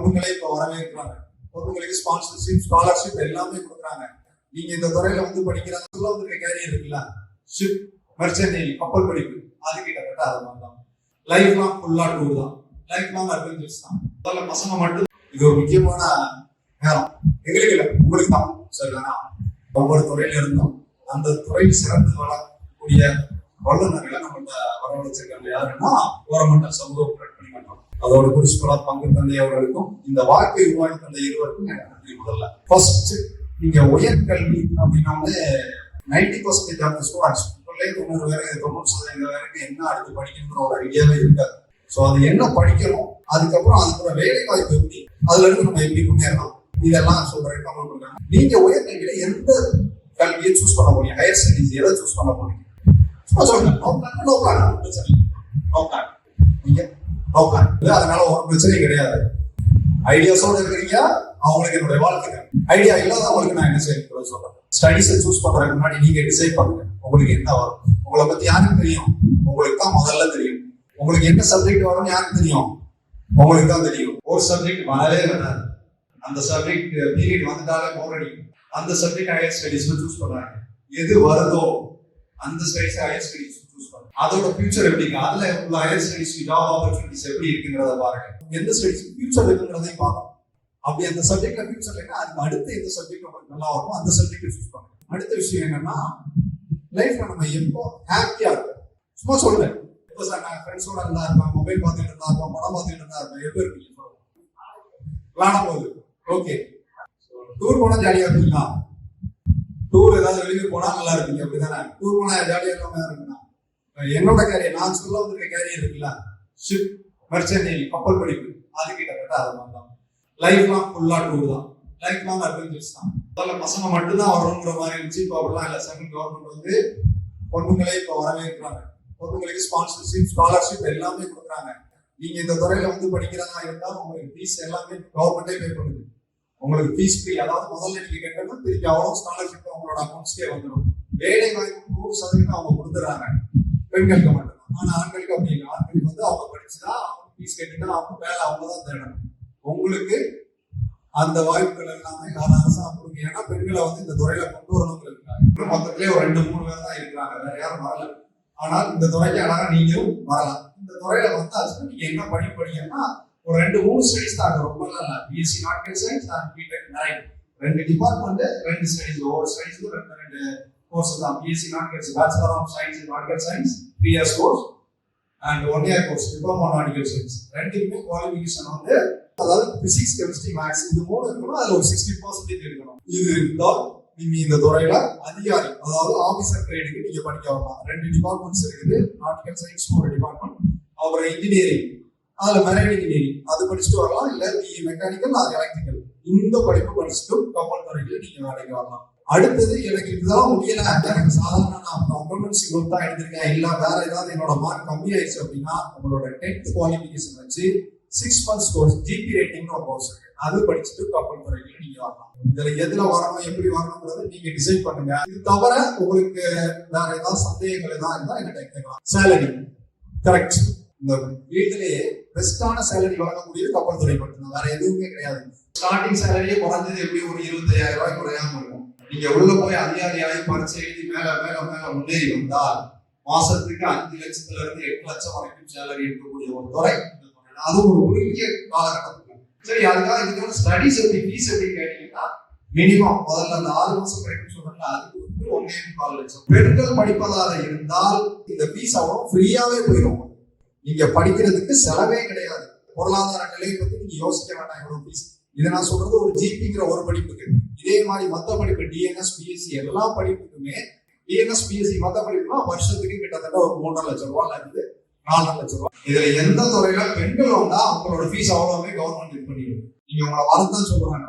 பொண்ணுங்களே இப்ப வரவேற்கிறாங்க. பொண்ணுங்களுக்கு sponsorship scholarship எல்லாமே கொடுக்குறாங்க. நீங்க இந்த துறையில வந்து படிக்கிறாங்க வந்து கேரியர் இருக்குல்ல? ஷிப் மெர்ச்சன்ட் கப்பல் படிப்பு. அது கிட்டத்தட்ட அது மாதிரி தான். லைஃப் லாங் ஃபுல்லா டூர் தான். லைஃப் லாங் அட்வென்ச்சர்ஸ் தான். முதல்ல பசங்க மட்டும் இது ஒரு முக்கியமான நேரம். எங்களுக்கு இல்லை உங்களுக்கு தான். சரிதானா ஒவ்வொரு துறையில இருந்தோம் அந்த துறையில் சிறந்து வளரக்கூடிய வல்லுநர்களை நம்மள்ட்ட வரவழைச்சிருக்காங்க. யாருன்னா ஓரமண்டல் சமூக அதோட குறிச்சுக்கொள்ளா பங்கு தந்தை அவர்களுக்கும் இந்த வாழ்க்கை உருவாக்கி தந்த இருவருக்கும் எனக்கு நன்றி. முதல்ல ஃபர்ஸ்ட் நீங்க உயர்கல்வி அப்படின்னா நைன்டி பர்சன்டேஜ் ஆஃப் ஸ்டூடெண்ட்ஸ் உள்ளே தொண்ணூறு பேருக்கு தொண்ணூறு சதவீதம் பேருக்கு என்ன அடுத்து படிக்கணுங்கிற ஒரு ஐடியாவே இருக்காது. ஸோ அது என்ன படிக்கணும் அதுக்கப்புறம் அதுக்குள்ள வேலை வாய்ப்பு எப்படி அதுல இருந்து நம்ம எப்படி முன்னேறலாம் இதெல்லாம் சொல்றேன் கமல் பண்றாங்க. நீங்க உயர்கல்வியில எந்த கல்வியை சூஸ் பண்ண முடியும் ஹையர் ஸ்டடிஸ் எதை சூஸ் பண்ண போறீங்க? சும்மா சொல்லுங்க. நோக்கான நோக்கான நோ இல்லை. அதனால ஒரு பிரச்சனையும் கிடையாது. ஐடியாஸோட இருக்கிறீங்க அவங்களுக்கு என்னுடைய வாழ்த்துக்கள். ஐடியா இல்லாதவங்களுக்கு நான் என்ன செய்ய சொல்றேன். ஸ்டடிஸை சூஸ் பண்றதுக்கு முன்னாடி நீங்க டிசைட் பண்ணுங்க. உங்களுக்கு என்ன வரும்? உங்களை பத்தி யாருக்கு தெரியும்? உங்களுக்கு தான் முதல்ல தெரியும். உங்களுக்கு என்ன சப்ஜெக்ட் வரும்னு யாருக்கு தெரியும்? உங்களுக்கு தான் தெரியும். ஒரு சப்ஜெக்ட் வரவே வராது. அந்த சப்ஜெக்ட் பீரியட் வந்துட்டாலே போர் அடிக்கும். அந்த சப்ஜெக்ட் ஹையர் ஸ்டடிஸ் சூஸ் பண்றாங்க. எது வருதோ அந்த ஸ்டடிஸ் ஹையர் ஸ்டடிஸ் அதோட ஃபியூச்சர் எப்படிங்க அதுல உள்ள ஹையர் ஸ்டடிஸ் ஜாப் ஆப்பர்ச்சுனிட்டிஸ் எப்படி இருக்குங்கிறத பாருங்க. எந்த ஸ்டடிஸ் ஃபியூச்சர் இருக்குங்கிறதையும் பார்க்கணும் அப்படி அந்த சப்ஜெக்ட்ல ஃபியூச்சர் இல்லைன்னா அதுக்கு அடுத்து எந்த சப்ஜெக்ட் உங்களுக்கு நல்லா இருக்கும் அந்த சப்ஜெக்ட் சூஸ் பண்ணுங்க. அடுத்த விஷயம் என்னன்னா லைஃப்ல நம்ம எப்போ ஹாப்பியா இருக்கும் சும்மா சொல்றேன். இப்போ சார் நான் ஃப்ரெண்ட்ஸோட இருந்தா இருப்பேன் மொபைல் பார்த்துட்டு இருந்தா இருப்பேன் படம் பார்த்துட்டு இருந்தா இருப்பேன் எப்போ இருப்பீங்க? சொல்லுங்க விளாடும் போது ஓகே டூர் போனா ஜாலியா இருப்பீங்களா டூர் ஏதாவது வெளியூர் போனா நல்லா இருப்பீங்க அப்படிதானே? டூர் போனா ஜாலியா இல்லாம இருக்குன்னா என்னோட கேரியர் நான் சொல்ல வந்திருக்க கேரியர் இருக்குல்ல ஷிப் மெர்ச்சன்ட் கப்பல் படிப்பு. அது கிட்டத்தட்ட அது மாதிரி தான் லைஃப் லாங் ஃபுல்லா டூர் தான். லைஃப் லாங் அட்வென்ச்சர்ஸ் தான். முதல்ல பசங்க மட்டும்தான் வரணுங்கிற மாதிரி இருந்துச்சு. இப்போ அப்படிலாம் இல்லை. செகண்ட் கவர்மெண்ட் வந்து பொண்ணுங்களே இப்போ வரவேற்கிறாங்க பொண்ணுங்களுக்கு ஸ்பான்சர்ஷிப் ஸ்காலர்ஷிப் எல்லாமே கொடுக்குறாங்க. நீங்க இந்த துறையில வந்து படிக்கிறதா இருந்தால் உங்களுக்கு ஃபீஸ் எல்லாமே கவர்மெண்டே பே பண்ணுது. உங்களுக்கு ஃபீஸ் ஃப்ரீ அதாவது முதல்ல நீங்க கேட்டோம்னா திருப்பி அவ்வளோ ஸ்காலர்ஷிப் உங்களோட அக்கௌண்ட்ஸ்க்கே வந்துடும் வேலை வாய்ப்பு நூறு சதவீதம் அவங்க கொடுத்துறாங்க பெண்களுக்கு மட்டும் ஆனா ஆண்களுக்கு அப்படி இல்லை. ஆண்களுக்கு வந்து அவங்க படிச்சுதான் அவங்க ஃபீஸ் கேட்டுட்டா அவங்க வேலை அவங்க தான் தேடணும். உங்களுக்கு அந்த வாய்ப்புகள் எல்லாமே யார் அரசாங்கம் கொடுங்க ஏன்னா பெண்களை வந்து இந்த துறையில கொண்டு வரணுங்கிறதுக்காக மொத்தத்திலே ஒரு ரெண்டு மூணு பேர் தான் இருக்கிறாங்க. வேற யாரும் வரல. ஆனால் இந்த துறைக்கு அழகா நீங்களும் வரலாம். இந்த துறையில வந்தாச்சுன்னா நீங்க என்ன படி படிக்கணும்னா ஒரு ரெண்டு மூணு ஸ்டடிஸ் தான் ரொம்ப நல்லா. BSc nautical science and BTech nine ரெண்டு டிபார்ட்மெண்ட் ரெண்டு ஸ்டடிஸ் ஒவ்வொரு ஸ்டடிஸ்க்கும் ரெண்டு ரெண்டு கோர்ஸ் தான் பிஎஸ்சி நாட்கள் bachelor of science in nautical science three years course and one year course diploma nautical science ரெண்டுக்குமே குவாலிஃபிகேஷன் வந்து அதாவது பிசிக்ஸ் கெமிஸ்ட்ரி மேக்ஸ் இது மூணு இருக்கணும். அதுல ஒரு சிக்ஸ்டி பர்சன்டேஜ் இருக்கணும். இது இருந்தால் நீங்க இந்த துறையில அதிகாரி அதாவது ஆபீசர் கிரேடுக்கு நீங்க படிக்க வரலாம். ரெண்டு டிபார்ட்மெண்ட்ஸ் இருக்குது. நாட்டிக்கல் சயின்ஸ் ஒரு டிபார்ட்மெண்ட் அப்புறம் இன்ஜினியரிங் அதுல மெரைன் இன்ஜினியரிங் அது படிச்சுட்டு வரலாம். இல்ல பிஇ மெக்கானிக்கல் அது எலக்ட்ரிக்கல் இந்த படிப்பு படிச்சுட்டு கப்பல் துறையில நீங்க வேலைக்கு வரலாம். அடுத்தது எனக்கு இதெல்லாம் முடியல எனக்கு சாதாரண நான் அக்கௌண்டன்சி குரூப் தான் எடுத்திருக்கேன். இல்ல வேற ஏதாவது என்னோட மார்க் கம்மி ஆயிடுச்சு அப்படின்னா உங்களோட டென்த் குவாலிஃபிகேஷன் வச்சு சிக்ஸ் மந்த்ஸ் கோர்ஸ் ஜிபி ரேட்டிங்னு ஒரு கோர்ஸ் இருக்கு. அது படிச்சுட்டு கப்பல் துறையில நீங்க வரலாம். இதுல எதுல வரணும் எப்படி வரணும்ன்றது நீங்க டிசைட் பண்ணுங்க. இது தவிர உங்களுக்கு வேற ஏதாவது சந்தேகங்கள் ஏதாவது இருந்தா என்கிட்ட கேட்கலாம். சேலரி கரெக்ட் இந்த வீட்டிலேயே பெஸ்டான சேலரி வழங்கக்கூடியது கப்பல் துறை மட்டும்தான். வேற எதுவுமே கிடையாது. ஸ்டார்டிங் சேலரியே குறைஞ்சது எப்படி? ஒரு இருபத்தையாயிரம் ரூபாய் குறையாம இருக்கும். நீங்க உள்ள போய் அதிகாரியாகி பரிச்சை எழுதி மேல மேல மேல முன்னேறி வந்தால் மாசத்துக்கு அஞ்சு லட்சத்துல இருந்து எட்டு லட்சம் வரைக்கும் சேலரி இருக்கக்கூடிய ஒரு துறை இந்த அதுவும் ஒரு குறுகிய காலகட்டத்துக்கு. சரி அதுக்காக வந்து ஸ்டடிஸ் எப்படி ஃபீஸ் எப்படி கேட்டீங்கன்னா மினிமம் முதல்ல அந்த ஆறு மாசம் படிக்கும் சொல்றாங்க அதுக்கு வந்து ஒன்னே முக்கால் லட்சம் பெண்கள் படிப்பதாக இருந்தால் இந்த ஃபீஸ் அவ்வளோ ஃப்ரீயாவே போயிடும். நீங்க படிக்கிறதுக்கு செலவே கிடையாது. பொருளாதார நிலையை பத்தி நீங்க யோசிக்க வேண்டாம் எவ்வளவு ஃபீஸ் இதை நான் சொல்றது ஒரு ஜிபிங்கிற ஒரு படிப்புக்கு. இதே மாதிரி மத்த படிப்பு டிஎன்எஸ் பிஎஸ்சி எல்லா படிப்புக்குமே டிஎன்எஸ் பிஎஸ்சி மத்த படிப்புனா வருஷத்துக்கு கிட்டத்தட்ட ஒரு மூன்றரை லட்சம் ரூபாய் இருந்து நாலரை லட்சம் ரூபாய் இதுல எந்த துறையில பெண்கள் வந்தா அவங்களோட ஃபீஸ் அவ்வளவுமே கவர்மெண்ட் இது பண்ணிடும். நீங்க உங்களை வரதான் சொல்றாங்க.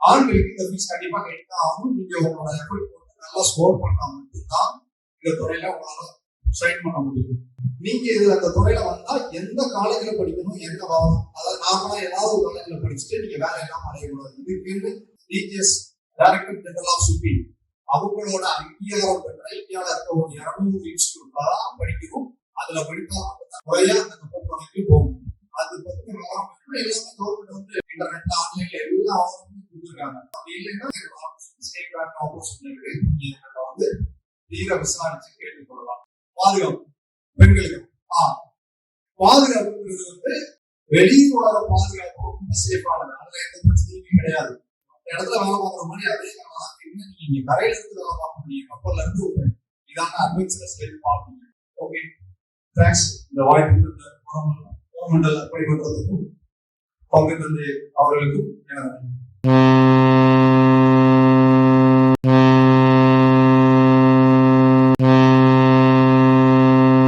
ஆண்களுக்கு இந்த ஃபீஸ் கண்டிப்பா கட்டிதான் ஆகும் நீங்க உங்களோட எஃபர்ட் போட்டு நல்லா ஸ்கோர் பண்ணா மட்டும்தான் இந்த துறையில உங்களால சைன் பண்ண முடியும். நீங்க இதுல அந்த துறையில வந்தா எந்த காலேஜ்ல படிக்கணும் எந்த வாரம் அதாவது நார்மலா ஏதாவது ஒரு காலேஜ்ல படிச்சுட்டு நீங்க வேலை எல்லாம் அடையக்கூடாது இதுக்குன்னு DGS director general of supreme அவங்களோட அங்கீகாரம் பெற்ற இந்தியாவில் இருக்க ஒரு இருநூறு இன்ஸ்டியூட் தான் படிக்கணும் அதுல படித்தா முறையா அந்த கப்பல் போகும். அது பத்தி எல்லாமே கவர்மெண்ட் வந்து இன்டர்நெட் அவங்க வந்து கொடுத்துருக்காங்க. அப்படி இல்லைன்னா சேஃப் ஆப்போசிட்ல இருக்கு. நீங்க வந்து தீர விசாரிச்சு கேட்டுக்கொள்ளலாம். பாதுகாப்பு பெண்களுக்கு. ஆ. பாதுகாப்புங்கிறது வந்து வெளியில் உலக பாதுகாப்பு ரொம்ப சேஃபானது அதுல எந்த பிரச்சனையுமே கிடையாது. அந்த இடத்துல வேலை பார்க்குற மாதிரி அதே வேலை என்ன நீங்க கரையில இருந்து வேலை பார்க்க முடியும். கப்பல்ல இருந்து ஒரு இதான அட்வென்ச்சரஸ் லைஃப் பார்ப்பீங்க. ஓகே தேங்க்ஸ் இந்த வாய்ப்பு இந்த கோரமண்டல் அப்படிப்பட்டதுக்கும் பங்கு தந்தை அவர்களுக்கும் எனது